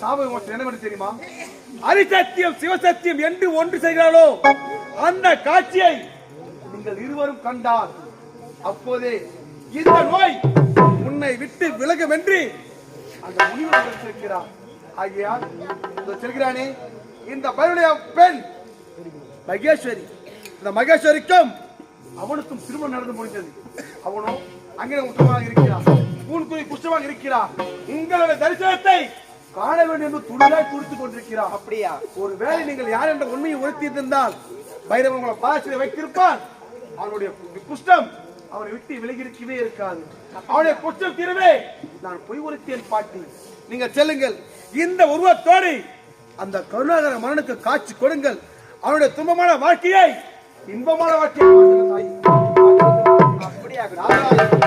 சாபகம் விமோசனம் என்னவென்று தெரியுமா? அரிசத்தியம் சிவசத்தியம் என்று ஒன்று செய்கிறாளோ அந்த காட்சியை நீங்கள் இருவரும் கண்டால் அப்போதே இந்த நோய் உன்னை விட்டு விலகும் என்று அந்த முனிவர் செல்கிறார். ஆகியால் இதோ செல்கிறானே இந்த பையனுடைய பெண் மகேஸ்வரி இந்த மகேஸ்வரிக்கும் அவனுக்கும் திருமணம் நடந்து முடிந்தது. அவனும் அங்கே உத்தமாக இருக்கிறான். பூன்குறி குஷ்டமாக இருக்கிறான். உங்களுடைய தரிசனத்தை காண வேண்டும் என்று துடியாய் துடித்துக் கொண்டிருக்கிறான் அப்படியா? ஒருவேளை நீங்கள் யார் என்ற உண்மையை உறுத்தியிருந்தால் பைரவன் உங்களை பாதத்தில் வைத்திருப்பான் அவனுடைய குஷ்டம் அவனை விட்டு விலகி இருக்கவே இருக்காது. அவனுடைய குஷ்டம் தீரவே நான் பொய் உரைத்தேன் பாட்டி. நீங்கள் செல்லுங்கள். இந்த உருவத்தோடு அந்த கருணாகர மன்னனுக்கு காட்சி கொடுங்கள். அவனுடைய துன்பமான வாழ்க்கையை இன்பமான வாழ்க்கையை. அப்படியா.